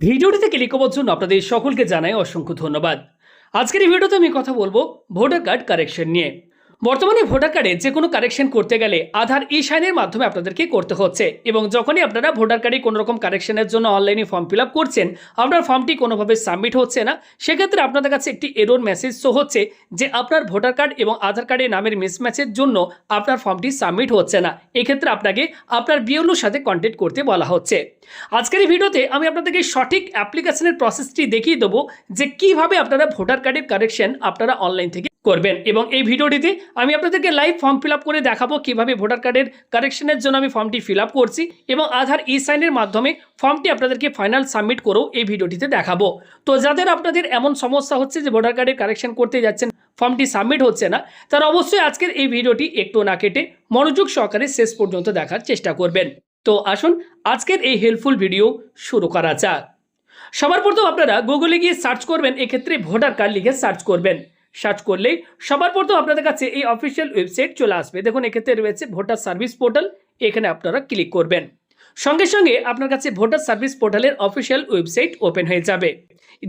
ভিডিওটিতে ক্লিক করার জন্য আপনাদের সকলকে জানাই অসংখ্য ধন্যবাদ। আজকের এই ভিডিওতে আমি কথা বলব ভোটার কার্ড কারেকশন নিয়ে। বর্তমানে ভোটার কার্ডে যে কোনো কারেকশন করতে গেলে আধার ই সাইনের মাধ্যমে আপনাদেরকে করতে হচ্ছে এবং যখনই আপনারা ভোটার কার্ডে কোনো রকম কারেকশনের জন্য অনলাইনে ফর্ম ফিল করছেন, আপনার ফর্মটি কোনোভাবে সাবমিট হচ্ছে না। সেক্ষেত্রে আপনাদের কাছে একটি এরোর মেসেজ শো হচ্ছে যে আপনার ভোটার কার্ড এবং আধার কার্ডের নামের মিসম্যাচের জন্য আপনার ফর্মটি সাবমিট হচ্ছে না। এক্ষেত্রে আপনাকে আপনার বিএলওর সাথে কন্ট্যাক্ট করতে বলা হচ্ছে। আজকের এই ভিডিওতে আমি আপনাদেরকে সঠিক অ্যাপ্লিকেশনের প্রসেসটি দেখিয়ে দেবো যে কীভাবে আপনারা ভোটার কার্ডের কারেকশন আপনারা অনলাইন থেকে করবেন। এবং এই ভিডিওটিতে আমি আপনাদেরকে লাইভ ফর্ম ফিল করে দেখাবো কীভাবে ভোটার কার্ডের কারেকশনের জন্য আমি ফর্মটি ফিল করছি এবং আধার ই সাইনের মাধ্যমে ফর্মটি আপনাদেরকে ফাইনাল সাবমিট করেও এই ভিডিওটিতে দেখাবো। তো যাদের আপনাদের এমন সমস্যা হচ্ছে যে ভোটার কার্ডের কারেকশন করতে যাচ্ছেন ফর্মটি সাবমিট হচ্ছে না, তারা অবশ্যই আজকের এই ভিডিওটি একটু না কেটে মনোযোগ সহকারে শেষ পর্যন্ত দেখার চেষ্টা করবেন। তো আসুন, আজকের এই হেল্পফুল ভিডিও শুরু করা যাক। সবার প্রথম আপনারা গুগলে গিয়ে সার্চ করবেন, এক্ষেত্রে ভোটার কার্ড লিখে সার্চ করবেন। সার্চ করলেই সবার প্রথম আপনাদের কাছে এই অফিসিয়াল ওয়েবসাইট চলে আসবে। দেখুন, এক্ষেত্রে রয়েছে ভোটার সার্ভিস পোর্টাল এখানে আপনারা ক্লিক করবেন। সঙ্গে সঙ্গে আপনার কাছে ভোটার সার্ভিস পোর্টালের অফিসিয়াল ওয়েবসাইট ওপেন হয়ে যাবে।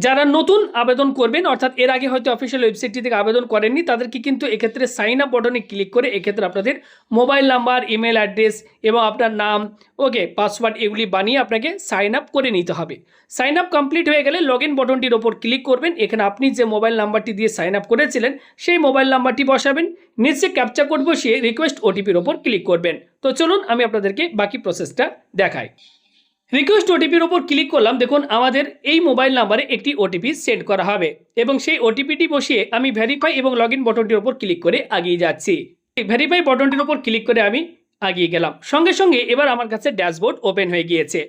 যারা নতুন আবেদন করবেন, অর্থাৎ এর আগে হয়তো অফিসিয়াল ওয়েবসাইটটি থেকে আবেদন করেননি, তাদেরকে কিন্তু এক্ষেত্রে সাইন আপ বটনে ক্লিক করে এক্ষেত্রে আপনাদের মোবাইল নাম্বার ইমেল অ্যাড্রেস এবং আপনার নাম ওকে পাসওয়ার্ড এগুলি বানিয়ে আপনাকে সাইন আপ করে নিতে হবে। সাইন আপ কমপ্লিট হয়ে গেলে লগ ইন বটনটির ওপর ক্লিক করবেন, এখানে আপনি যে মোবাইল নাম্বারটি দিয়ে সাইন আপ করেছিলেন, সেই মোবাইল নাম্বারটি বসাবেন, নিচে ক্যাপচা কোড বসিয়ে রিকোয়েস্ট ওটিপির ওপর ক্লিক করবেন। তো চলুন আমি আপনাদেরকে বাকি প্রসেসটা দেখাই। রিকোয়েস্ট ওটিপির ওপর ক্লিক করলাম, দেখুন আমাদের এই মোবাইল নাম্বারে একটি ওটিপি সেন্ড করা হবে এবং সেই ওটিপিটি বসিয়ে আমি ভেরিফাই এবং লগ ইন বটনটির ওপর ক্লিক করে আগিয়ে যাচ্ছি। ভেরিফাই বটনটির ওপর ক্লিক করে আমি আগিয়ে গেলাম। সঙ্গে সঙ্গে এবার আমার কাছে ড্যাশবোর্ড ওপেন হয়ে গিয়েছে।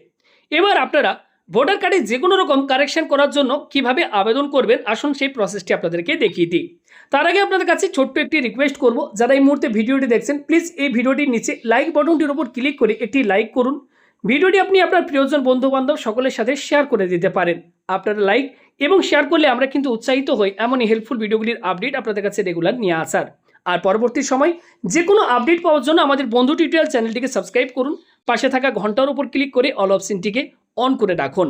এবার আপনারা ভোটার কার্ডে যে কোনো রকম কারেকশন করার জন্য কীভাবে আবেদন করবেন, আসুন সেই প্রসেসটি আপনাদেরকে দেখিয়ে দিই। তার আগে আপনাদের কাছে ছোট্ট একটি রিকোয়েস্ট করব, যারা এই মুহূর্তে ভিডিওটি দেখছেন প্লিজ এই ভিডিওটির নিচে লাইক বটনটির ওপর ক্লিক করে একটি লাইক করুন। ভিডিওটি আপনি আপনার প্রিয়জন বন্ধু বান্ধব সকলের সাথে শেয়ার করে দিতে পারেন। আপনারা লাইক এবং শেয়ার করলে আমরা কিন্তু উৎসাহিত হই এমনই হেল্পফুল ভিডিওগুলির আপডেট আপনাদের কাছে রেগুলার নিয়ে আসার। আর পরবর্তী সময় যে কোনো আপডেট পাওয়ার জন্য আমাদের বন্ধু টিউটোরিয়াল চ্যানেলটিকে সাবস্ক্রাইব করুন, পাশে থাকা ঘণ্টার উপর ক্লিক করে অল অপশনটিকে অন করে রাখুন।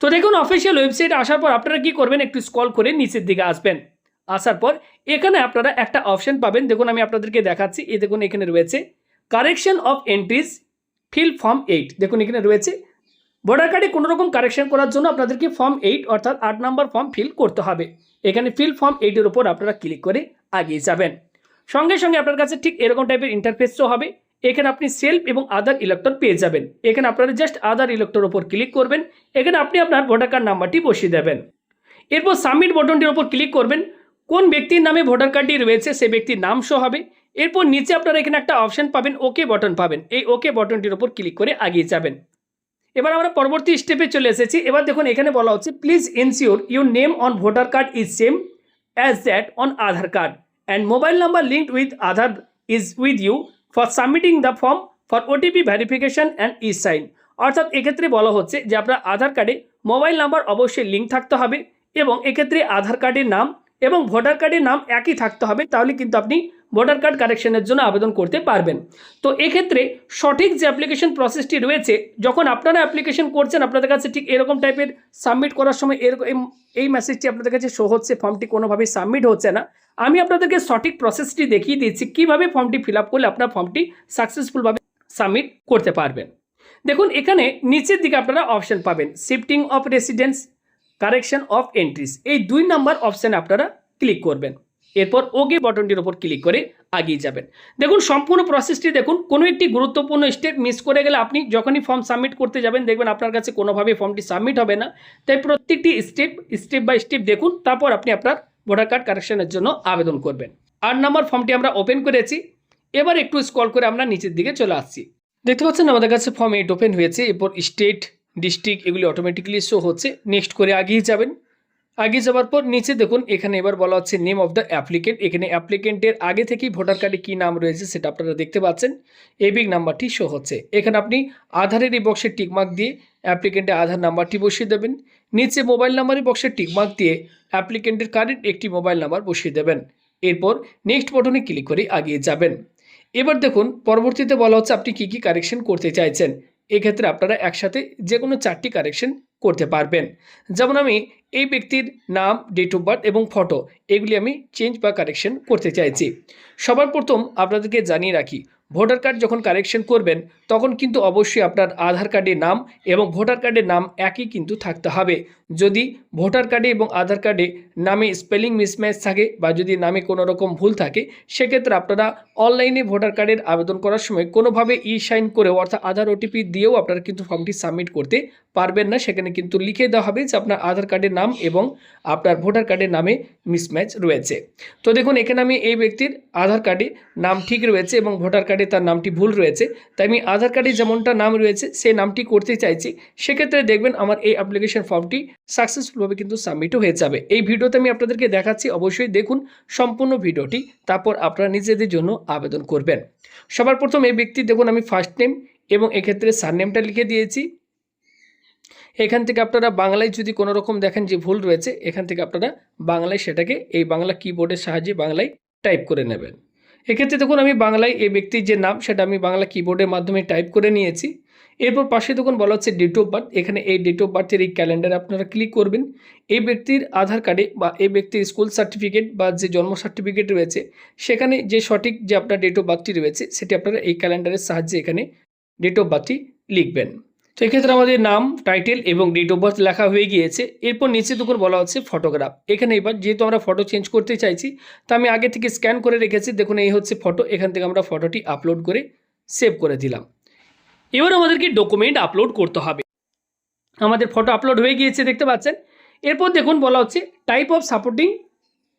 তো দেখুন অফিসিয়াল ওয়েবসাইট আসার পর আপনারা কি করবেন? একটু স্ক্রল করে নিচের দিকে আসবেন। আসার পর এখানে আপনারা একটা অপশন পাবেন। দেখুন, আমি আপনাদেরকে দেখাচ্ছি। এই দেখুন, এখানে রয়েছে correction of entries fill form eight দেখুন, এখানে রয়েছে ভোটার কার্ডে কোনো রকম কারেকশন করার জন্য আপনাদেরকে ফর্ম এইট অর্থাৎ আট নাম্বার ফর্ম ফিল করতে হবে। এখানে ফিল ফর্ম এইটের উপর আপনারা ক্লিক করে আগিয়ে যাবেন। সঙ্গে সঙ্গে আপনার কাছে ঠিক এরকম টাইপের ইন্টারফেসও হবে। এখানে আপনি সেলফ এবং আদার ইলেক্টর পেয়ে যাবেন। এখানে আপনারা জাস্ট আদার ইলেক্টর ওপর ক্লিক করবেন। এখানে আপনি আপনার ভোটার কার্ড নাম্বারটি বসিয়ে দেবেন। এরপর সাবমিট বটনটির ওপর ক্লিক করবেন। কোন ব্যক্তির নামে ভোটার কার্ডটি রয়েছে সে ব্যক্তির নাম শো হবে। এরপর নিচে আপনারা এখানে একটা অপশন পাবেন ওকে বটন পাবেন। এই ওকে বটনটির ওপর ক্লিক করে আগিয়ে যাবেন। এবার আমরা পরবর্তী স্টেপে চলে এসেছি। এবার দেখুন, এখানে বলা হচ্ছে please ensure your name on voter card is same as that on Aadhaar card and mobile number linked with Aadhaar is with you for submitting the form for OTP verification and e sign অর্থাৎ এক্ষেত্রে বলা হচ্ছে যে আপনার আধার কার্ডে mobile number অবশ্যই link থাকতে হবে এবং এক্ষেত্রে আধার কার্ডের নাম এবং ভোটার কার্ডের নাম একই থাকতে হবে, তাহলে কিন্তু আপনি ভোটার কার্ড কারেকশনের জন্য আবেদন করতে পারবেন। তো এক্ষেত্রে সঠিক যে অ্যাপ্লিকেশন প্রসেসটি রয়েছে, যখন আপনারা অ্যাপ্লিকেশন করছেন, আপনাদের কাছে ঠিক এরকম টাইপের সাবমিট করার সময় এরকম এই- মেসেজটি আপনাদের কাছে শো হচ্ছে, ফর্মটি কোনোভাবেই সাবমিট হচ্ছে না। আমি আপনাদেরকে সঠিক প্রসেসটি দেখিয়ে দিচ্ছি, কীভাবে ফর্মটি ফিল আপ করলে আপনার ফর্মটি সাকসেসফুলভাবে সাবমিট করতে পারবেন। দেখুন, এখানে নিচের দিকে আপনারা অপশন পাবেন shifting of residence correction of entries এই দুই নাম্বার অপশানে আপনারা ক্লিক করবেন। এরপর ওকে বটনটির ওপর ক্লিক করে আগিয়ে যাবেন। দেখুন, সম্পূর্ণ প্রসেসটি দেখুন। কোনো একটি গুরুত্বপূর্ণ স্টেপ মিস করে গেলে আপনি যখনই ফর্ম সাবমিট করতে যাবেন, দেখবেন আপনার কাছে কোনোভাবে ফর্মটি সাবমিট হবে না। তাই প্রত্যেকটি স্টেপ স্টেপ বাই স্টেপ দেখুন। তারপর আপনি আপনার ভোটার কার্ড কারেকশনের জন্য আবেদন করবেন। আট নাম্বার ফর্মটি আমরা ওপেন করেছি। এবার একটু স্কল করে আমরা নিচের দিকে চলে আসছি। দেখতে পাচ্ছেন, আমাদের কাছে ফর্ম এইট ওপেন হয়েছে। এরপর স্টেট ডিস্ট্রিক্ট এগুলি অটোমেটিক্যালি শো হচ্ছে। নেক্সট করে আগিয়ে যাবেন। আগিয়ে যাওয়ার পর নিচে দেখুন, এখানে এবার বলা হচ্ছে নেম অফ দ্য অ্যাপ্লিকেন্ট এখানে অ্যাপ্লিকেন্টের আগে থেকেই ভোটার কার্ডে কী নাম রয়েছে সেটা আপনারা দেখতে পাচ্ছেন। এবিক নাম্বারটি শো হচ্ছে। এখানে আপনি আধারের এই বক্সের টিকমার্ক দিয়ে অ্যাপ্লিকেন্টের আধার নাম্বারটি বসিয়ে দেবেন। নিচে মোবাইল নাম্বারের বক্সের টিকমার্ক দিয়ে অ্যাপ্লিকেন্টের কারেন্ট একটি মোবাইল নাম্বার বসিয়ে দেবেন। এরপর নেক্সট বটনে ক্লিক করে আগিয়ে যাবেন। এবার দেখুন, পরবর্তীতে বলা হচ্ছে আপনি কী কী কারেকশন করতে চাইছেন। এক্ষেত্রে আপনারা একসাথে যে কোনো চারটি কারেকশন করতে পারবেন। যেমন আমি এই ব্যক্তির নাম ডেট অফ বার্থ এবং ফটো এগুলি আমি চেঞ্জ বা কারেকশন করতে চাইছি। সবার প্রথম আপনাদেরকে জানিয়ে রাখি ভোটার কার্ড যখন কারেকশন করবেন, তখন কিন্তু অবশ্যই আপনার আধার কার্ডের নাম এবং ভোটার কার্ডের নাম একই কিন্তু থাকতে হবে। যদি ভোটার কার্ডে এবং আধার কার্ডে নামে স্পেলিং মিসম্যাচ থাকে বা যদি নামে কোনো রকম ভুল থাকে, সেক্ষেত্রে আপনারা অনলাইনে ভোটার কার্ডের আবেদন করার সময় কোনোভাবে ই সাইন করেও অর্থাৎ আধার ওটিপি দিয়েও আপনারা কিন্তু ফর্মটি সাবমিট করতে পারবেন না। সেখানে কিন্তু লিখে দেওয়া হবে যে আপনার আধার কার্ডের নাম এবং আপনার ভোটার কার্ডের নামে মিসম্যাচ রয়েছে। তো দেখুন, এখানে আমি এই ব্যক্তির আধার কার্ডে নাম ঠিক রয়েছে এবং ভোটার কার্ডে তার নামটি ভুল রয়েছে। তাই আমি আধার কার্ডে যেমনটা নাম রয়েছে সেই নামটি করতে চাইছি। সেক্ষেত্রে দেখবেন আমার এই অ্যাপ্লিকেশন ফর্মটি সাকসেসফুলভাবে কিন্তু সাবমিটও হয়ে যাবে। এই ভিডিওতে আমি আপনাদেরকে দেখাচ্ছি, অবশ্যই দেখুন সম্পূর্ণ ভিডিওটি, তারপর আপনারা নিজেদের জন্য আবেদন করবেন। সবার প্রথম এই ব্যক্তি, দেখুন আমি ফার্স্ট নেম এবং এক্ষেত্রে সারনেমটা লিখে দিয়েছি। এখান থেকে আপনারা বাংলায় যদি কোনো রকম দেখেন যে ভুল রয়েছে, এখান থেকে আপনারা বাংলায় সেটাকে, এই বাংলা কিবোর্ডের সাহায্যে বাংলায় টাইপ করে নেবেন। এক্ষেত্রে দেখুন, আমি বাংলায় এই ব্যক্তির যে নাম, সেটা আমি বাংলা কিবোর্ডের মাধ্যমে টাইপ করে নিয়েছি। এরপর পাশে দেখুন, বলা হচ্ছে ডেট অফ বার্থ এখানে এই ডেট অফ বার্থের এই ক্যালেন্ডারে আপনারা ক্লিক করবেন। এই ব্যক্তির আধার কার্ডে বা এই ব্যক্তির স্কুল সার্টিফিকেট বা যে জন্ম সার্টিফিকেট রয়েছে, সেখানে যে সঠিক যে আপনার ডেট অফ বার্থটি রয়েছে, সেটি আপনারা এই ক্যালেন্ডারের সাহায্যে এখানে ডেট অফ বার্থটি লিখবেন। তো এক্ষেত্রে আমাদের নাম টাইটেল এবং ডেট অফ বার্থ লেখা হয়ে গিয়েছে। এরপর নিচে দুপুর বলা হচ্ছে ফটোগ্রাফ এখানে এবার যেহেতু আমরা ফটো চেঞ্জ করতে চাইছি, তো আমি আগে থেকে স্ক্যান করে রেখেছি। দেখুন, এই হচ্ছে ফটো এখান থেকে আমরা ফটোটি আপলোড করে সেভ করে দিলাম। এবার আমাদেরকে ডকুমেন্ট আপলোড করতে হবে। আমাদের ফটো আপলোড হয়ে গিয়েছে, দেখতে পাচ্ছেন? এরপর দেখুন, বলা হচ্ছে type of supporting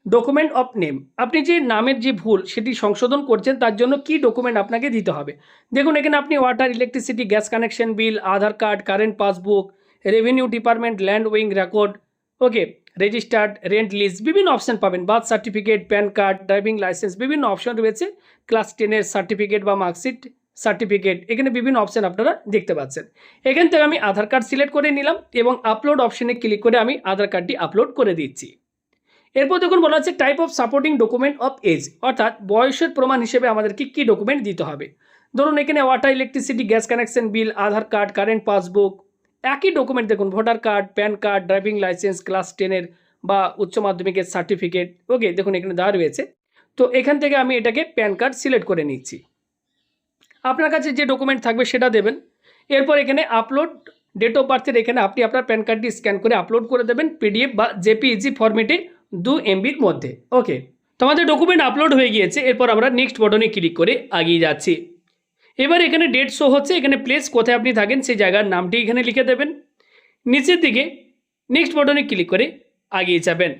document of name আপনি যে নামের যে ভুল সেটি সংশোধন করছেন, তার জন্য কি ডকুমেন্ট আপনাকে দিতে হবে? দেখুন, এখানে আপনি water electricity gas connection bill Aadhaar card current passbook revenue department land wing record okay registered rent list বিভিন্ন অপশন পাবেন। Birth certificate PAN card driving licence বিভিন্ন অপশন রয়েছে। ক্লাস টেনের সার্টিফিকেট বা মার্কশিট সার্টিফিকেট এখানে বিভিন্ন অপশান আপনারা দেখতে পাচ্ছেন। এখান থেকে আমি আধার কার্ড সিলেক্ট করে নিলাম এবং আপলোড অপশানে ক্লিক করে আমি আধার কার্ডটি আপলোড করে দিচ্ছি। এরপর দেখুন বলা হচ্ছে type of supporting document of age অর্থাৎ বয়সের প্রমাণ হিসেবে আমাদেরকে কী ডকুমেন্ট দিতে হবে? ধরুন এখানে water electricity gas connection bill Aadhaar card current passbook একই ডকুমেন্ট দেখুন voter card PAN card driving licence class টেনের বা উচ্চ মাধ্যমিকের সার্টিফিকেট ওকে দেখুন এখানে দেওয়া রয়েছে। তো এখান থেকে আমি এটাকে প্যান কার্ড সিলেক্ট করে নিচ্ছি। আপনার কাছে যে ডকুমেন্ট থাকবে সেটা দেবেন। এরপর এখানে আপলোড ডেট অফ বার্থের এখানে আপনি আপনার প্যান কার্ডটি স্ক্যান করে আপলোড করে দেবেন পিডিএফ বা জেপিইজি ফরম্যাটে দু এমবির মধ্যে। ওকে তো আমাদের ডকুমেন্ট আপলোড হয়ে গিয়েছে, এরপর আমরা নেক্সট বটনে ক্লিক করে এগিয়ে যাচ্ছি। এবার এখানে ডেট শো হচ্ছে, এখানে প্লেস কোথায় আপনি থাকেন, সেই জায়গার নামটি এখানে লিখে দেবেন। নিচের দিকে নেক্সট বটনে ক্লিক করে এগিয়ে যাবেন।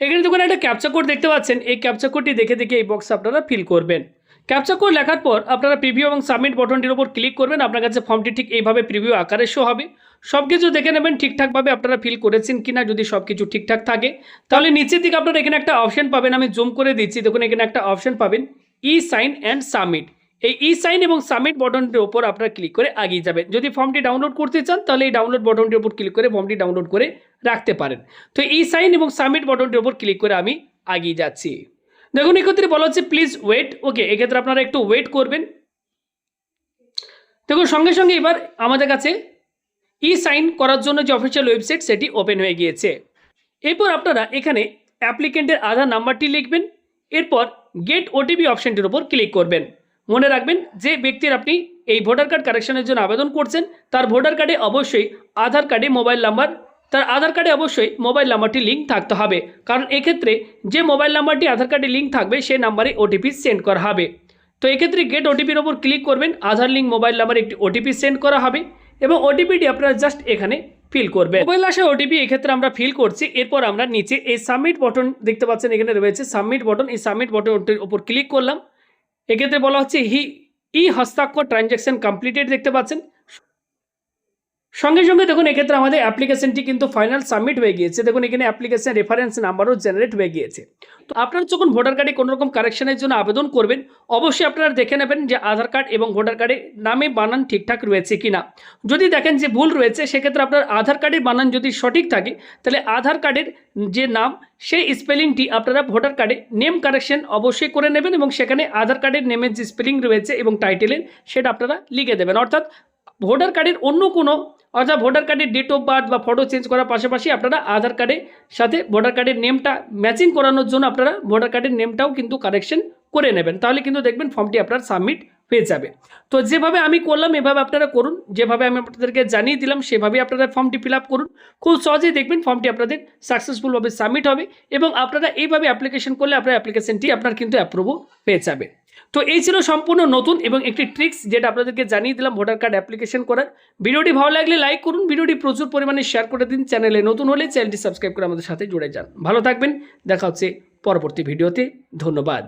এখানে দেখুন একটা ক্যাপচা কোড দেখতে পাচ্ছেন, এই ক্যাপচা কোডটি দেখে দেখে এই বক্স আপনারা ফিল করবেন। ক্যাপচা কোড লেখার পর আপনারা প্রিভিউ এবং সাবমিট বটনটির উপর ক্লিক করবেন, আপনার কাছে ফর্মটি ঠিক এইভাবে প্রিভিউ আকারে শো হবে। সব কিছু দেখে নেবেন, ঠিকঠাকভাবে আপনারা ফিল করেছেন কিনা, যদি সব কিছু ঠিকঠাক থাকে। তাহলে নিচের দিকে আপনারা এখানে একটা অপশন পাবেন, আমি জুম করে দিচ্ছি। দেখুন, এখানে একটা অপশন পাবেন ই সাইন অ্যান্ড সাবমিট এই ই সাইন এবং সাবমিট বটনটির ওপর আপনারা ক্লিক করে আগিয়ে যাবেন। যদি ফর্মটি ডাউনলোড করতে চান, তাহলে এই ডাউনলোড বটনটির ওপর ক্লিক করে ফর্মটি ডাউনলোড করে রাখতে পারেন। তো ই সাইন এবং সাবমিট বটনটির ওপর ক্লিক করে আমি আগিয়ে যাচ্ছি। দেখুন, এক্ষেত্রে বলা হচ্ছে প্লিজ ওয়েট ওকে এক্ষেত্রে আপনারা একটু ওয়েট করবেন। দেখুন, সঙ্গে সঙ্গে এবার আমাদের কাছে ই সাইন করার জন্য যে অফিসিয়াল ওয়েবসাইট সেটি ওপেন হয়ে গিয়েছে। এরপর আপনারা এখানে অ্যাপ্লিকেন্টের আধার নাম্বারটি লিখবেন, এরপর গেট ওটিপি অপশানটির উপর ক্লিক করবেন। মনে রাখবেন যে ব্যক্তির আপনি এই ভোটার কার্ড কারেকশনের জন্য আবেদন করছেন, তার ভোটার কার্ডে অবশ্যই আধার কার্ডে মোবাইল নাম্বার তার আধার কার্ডে অবশ্যই মোবাইল নাম্বারটি লিঙ্ক থাকতে হবে। কারণ এক্ষেত্রে যে মোবাইল নাম্বারটি আধার কার্ডে লিঙ্ক থাকবে, সেই নাম্বারে ওটিপি সেন্ড করা হবে। তো এক্ষেত্রে গেট ওটিপির ওপর ক্লিক করবেন, আধার লিঙ্ক মোবাইল নাম্বারে একটি ওটিপি সেন্ড করা হবে। এবং ওটিপিটি আপনারা জাস্ট এখানে ফিল করবে মোবাইল আসা ওটিপি এক্ষেত্রে আমরা ফিল করছি। এরপর আমরা নিচে এই সাবমিট বটন দেখতে পাচ্ছেন এখানে রয়েছে সাবমিট বটন এই সাবমিট বটনটির উপর ক্লিক করলাম। এক্ষেত্রে বলা হচ্ছে হি ই হস্তাক্ষর ট্রানজ্যাকশন কমপ্লিটেড দেখতে পাচ্ছেন। সঙ্গে সঙ্গে দেখুন, এক্ষেত্রে আমাদের অ্যাপ্লিকেশনটি কিন্তু ফাইনাল সাবমিট হয়ে গিয়েছে। দেখুন, এখানে অ্যাপ্লিকেশন রেফারেন্স নাম্বারও জেনারেট হয়ে গিয়েছে। তো আপনারা যখন ভোটার কার্ডে কোনো রকম কারেকশনের জন্য আবেদন করবেন, অবশ্যই আপনারা দেখে নেবেন যে আধার কার্ড এবং ভোটার কার্ডে নামে বানান ঠিকঠাক রয়েছে কি না যদি দেখেন যে ভুল রয়েছে, সেক্ষেত্রে আপনার আধার কার্ডের বানান যদি সঠিক থাকে, তাহলে আধার কার্ডের যে নাম, সেই স্পেলিংটি আপনারা ভোটার কার্ডে নেম কারেকশন অবশ্যই করে নেবেন এবং সেখানে আধার কার্ডের নেমের যে স্পেলিং রয়েছে এবং টাইটেলের সেটা আপনারা লিখে দেবেন। অর্থাৎ ভোটার কার্ডের অন্য কোনো, অর্থাৎ ভোটার কার্ডের ডেট অফ বার্থ বা ফটো চেঞ্জ করার পাশাপাশি আপনারা আধার কার্ডের সাথে ভোটার কার্ডের নেমটা ম্যাচিং করানোর জন্য আপনারা ভোটার কার্ডের নেমটাও কিন্তু কারেকশন করে নেবেন। তাহলে কিন্তু দেখবেন ফর্মটি আপনার সাবমিট হয়ে যাবে। তো যেভাবে আমি করলাম, এভাবে আপনারা করুন। যেভাবে আমি আপনাদেরকে জানিয়ে দিলাম, সেভাবেই আপনারা ফর্মটি ফিল করুন। খুব সহজেই দেখবেন ফর্মটি আপনাদের সাকসেসফুলভাবে সাবমিট হবে এবং আপনারা এইভাবে অ্যাপ্লিকেশন করলে আপনার অ্যাপ্লিকেশনটি আপনার কিন্তু অ্যাপ্রুভও পেয়ে যাবে। তো এই ছিল সম্পূর্ণ নতুন এবং একটি ট্রিক্স যেটা আপনাদেরকে জানিয়ে দিলাম ভোটার কার্ড অ্যাপ্লিকেশন করার। ভিডিওটি ভালো লাগলে লাইক করুন, ভিডিওটি প্রচুর পরিমাণে শেয়ার করে দিন চ্যানেলে নতুন হলে চ্যানেলটি সাবস্ক্রাইব করে আমাদের সাথে জুড়ে যান। ভালো থাকবেন, দেখা হচ্ছে পরবর্তী ভিডিওতে, ধন্যবাদ।